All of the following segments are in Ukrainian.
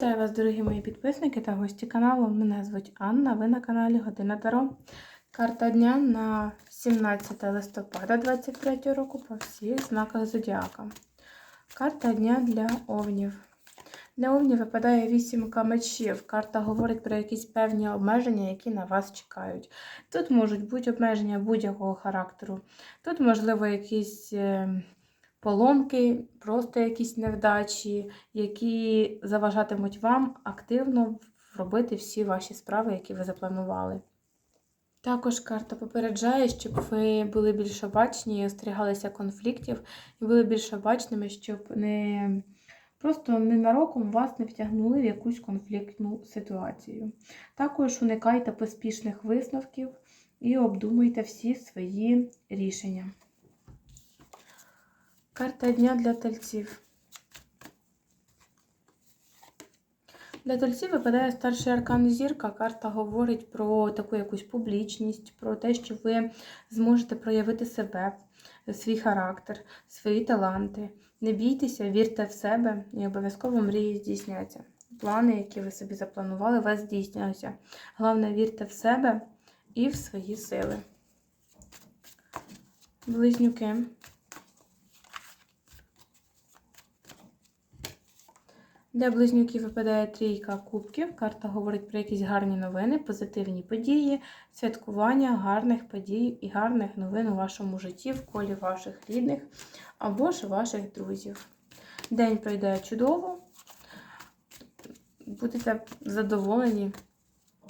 Вітаю вас, дорогі мої підписники та гості каналу. Мене звуть Анна, ви на каналі Година Таро. Карта дня на 17 листопада 2023 року по всіх знаках Зодіака. Карта дня для овнів. Для овнів випадає вісімка мечів. Карта говорить про якісь певні обмеження, які на вас чекають. Тут можуть бути обмеження будь-якого характеру. Тут, можливо, якісь е, поломки, просто якісь невдачі, які заважатимуть вам активно робити всі ваші справи, які ви запланували. Також карта попереджає, щоб ви були більш обачні остерігалися конфліктів, і були більш обачними, щоб не просто ненароком вас не втягнули в якусь конфліктну ситуацію. Також уникайте поспішних висновків і обдумуйте всі свої рішення. Карта дня для тельців. Для тельців випадає старший аркан зірка. Карта говорить про таку якусь публічність, про те, що ви зможете проявити себе, свій характер, свої таланти. Не бійтеся, вірте в себе і обов'язково мрії здійсняться. Плани, які ви собі запланували, вас здійсняються. Головне, вірте в себе і в свої сили. Близнюки. Для близнюків випадає трійка кубків. Карта говорить про якісь гарні новини, позитивні події, святкування гарних подій і гарних новин у вашому житті, в колі ваших рідних або ж ваших друзів. День пройде чудово, будете задоволені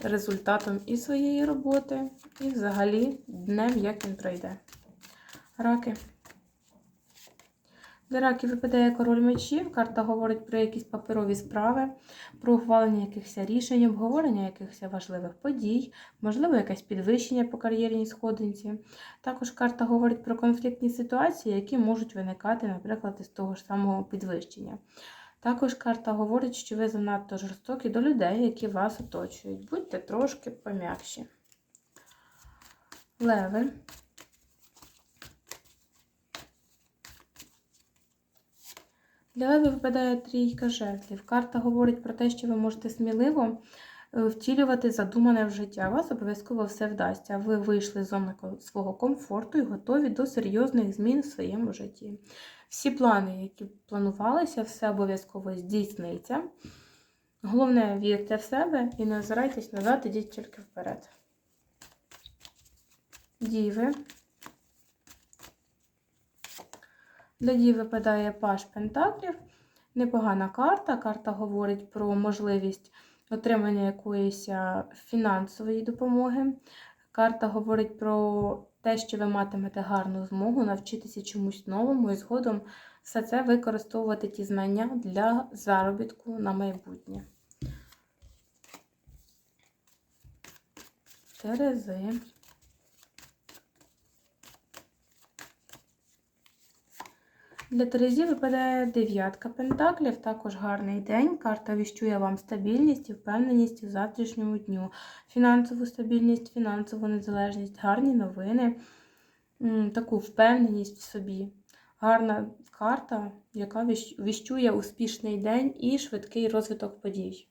результатом і своєї роботи, і взагалі днем, як він пройде. Раки. Для раків випадає король мечів. Карта говорить про якісь паперові справи, про ухвалення якихось рішень, обговорення якихось важливих подій, можливо, якесь підвищення по кар'єрній сходинці. Також карта говорить про конфліктні ситуації, які можуть виникати, наприклад, із того ж самого підвищення. Також карта говорить, що ви занадто жорстокі до людей, які вас оточують. Будьте трошки пом'якші. Леви. Для леви випадає трійка жезлів. Карта говорить про те, що ви можете сміливо е, втілювати задумане в життя. У вас обов'язково все вдасться. Ви вийшли з зони свого комфорту і готові до серйозних змін в своєму житті. Всі плани, які планувалися, все обов'язково здійсниться. Головне, вірте в себе і не озирайтесь назад, ідіть тільки вперед. Діви. Дій випадає паш пентаклів. Непогана карта. Карта говорить про можливість отримання якоїсь фінансової допомоги. Карта говорить про те, що ви матимете гарну змогу навчитися чомусь новому і згодом все це використовувати ті знання для заробітку на майбутнє. Терези. Для Терезі випадає дев'ятка пентаклів, також гарний день. Карта віщує вам стабільність і впевненість у завтрашньому дню, фінансову стабільність, фінансову незалежність, гарні новини, таку впевненість в собі. Гарна карта, яка віщує успішний день і швидкий розвиток подій.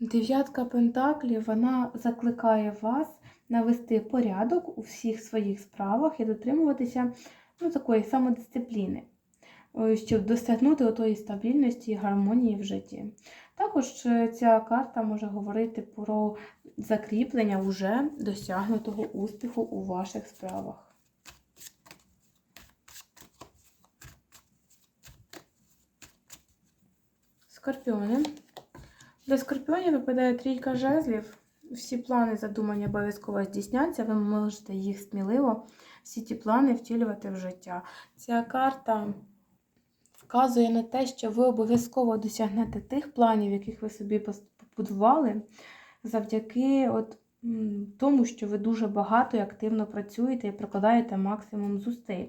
Дев'ятка пентаклів вона закликає вас навести порядок у всіх своїх справах і дотримуватися ну, такої самодисципліни. Е, щоб досягнути отої стабільності і гармонії в житті. Також е, ця карта може говорити про закріплення вже досягнутого успіху у ваших справах. Скорпіони. Для скорпіонів випадає трійка жезлів. Всі плани задумані обов'язково здійсняться, ви можете їх сміливо, всі ті плани втілювати в життя. Ця карта вказує на те, що ви обов'язково досягнете тих планів, яких ви собі побудували, завдяки от, тому, що ви дуже багато і активно працюєте і прикладаєте максимум зусиль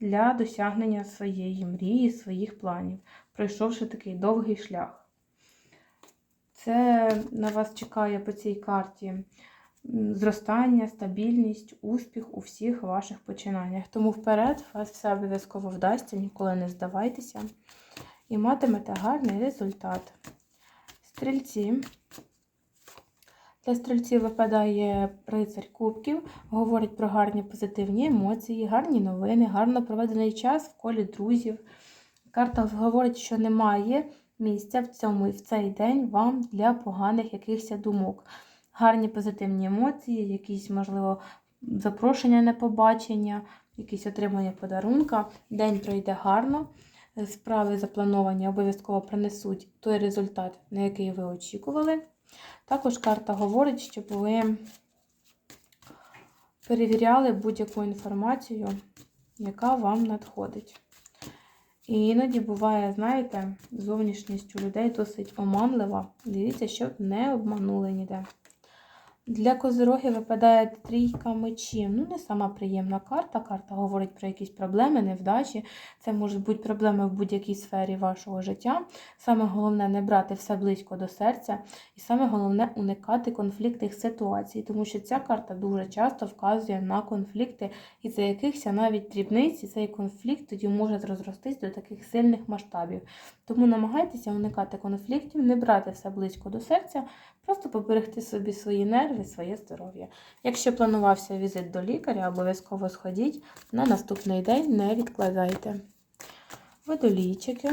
для досягнення своєї мрії, своїх планів, пройшовши такий довгий шлях. Це на вас чекає по цій карті зростання, стабільність, успіх у всіх ваших починаннях. Тому вперед вас все обов'язково вдасться, ніколи не здавайтеся і матимете гарний результат. Стрільці. Для стрільців випадає рицарь кубків, говорить про гарні позитивні емоції, гарні новини, гарно проведений час в колі друзів. Карта говорить, що немає місця в цьому в цей день вам для поганих якихось думок. Гарні позитивні емоції, якісь, можливо, запрошення на побачення, якісь отримання подарунка. День пройде гарно. Справи заплановані обов'язково принесуть той результат, на який ви очікували. Також карта говорить, щоб ви перевіряли будь-яку інформацію, яка вам надходить. І іноді буває, знаєте, зовнішність у людей досить оманлива. Дивіться, щоб не обманули ніде. Для козирогів випадає трійка мечів. Ну, не сама приємна карта. Карта говорить про якісь проблеми, невдачі. Це можуть бути проблеми в будь-якій сфері вашого життя. Саме головне не брати все близько до серця, і саме головне уникати конфліктних ситуацій, тому що ця карта дуже часто вказує на конфлікти, і за якихось навіть дрібниць, і цей конфлікт тоді може розростись до таких сильних масштабів. Тому намагайтеся уникати конфліктів, не брати все близько до серця, просто поберегти собі свої нерви, своє здоров'я. Якщо планувався візит до лікаря, обов'язково сходіть на наступний день, не відкладайте. Водолійчики.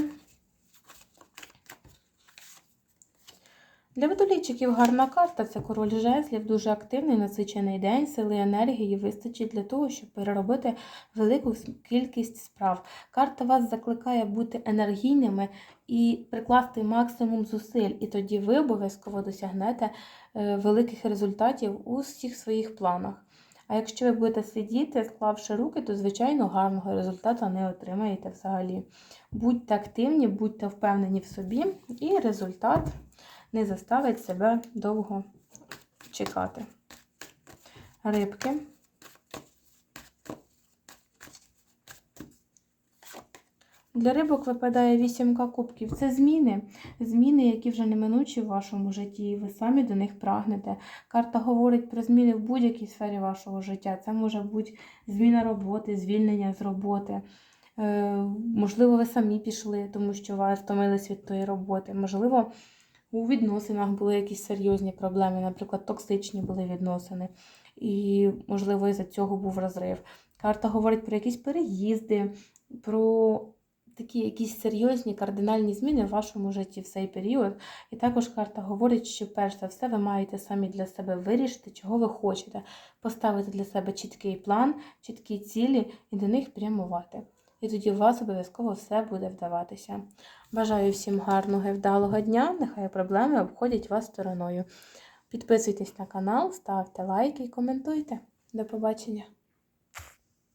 Для водолійчиків гарна карта це король жезлів, дуже активний насичений день, сили енергії вистачить для того, щоб переробити велику кількість справ. Карта вас закликає бути енергійними і прикласти максимум зусиль, і тоді ви обов'язково досягнете е, великих результатів у всіх своїх планах. А якщо ви будете сидіти, склавши руки, то, звичайно, гарного результату не отримаєте взагалі. Будьте активні, будьте впевнені в собі, і результат не заставить себе довго чекати. Рибки. Для рибок випадає вісімка кубків. Це зміни, зміни, які вже неминучі в вашому житті, і ви самі до них прагнете. Карта говорить про зміни в будь-якій сфері вашого життя. Це може бути зміна роботи, звільнення з роботи. Е, можливо, ви самі пішли, тому що вас втомились від тої роботи. Можливо, у відносинах були якісь серйозні проблеми, наприклад, токсичні були відносини. І, можливо, із-за цього був розрив. Карта говорить про якісь переїзди, про такі якісь серйозні кардинальні зміни в вашому житті в цей період. І також карта говорить, що перш за все ви маєте самі для себе вирішити, чого ви хочете, поставити для себе чіткий план, чіткі цілі і до них прямувати. І тоді у вас обов'язково все буде вдаватися. Бажаю всім гарного і вдалого дня. Нехай проблеми обходять вас стороною. Підписуйтесь на канал, ставте лайки і коментуйте. До побачення!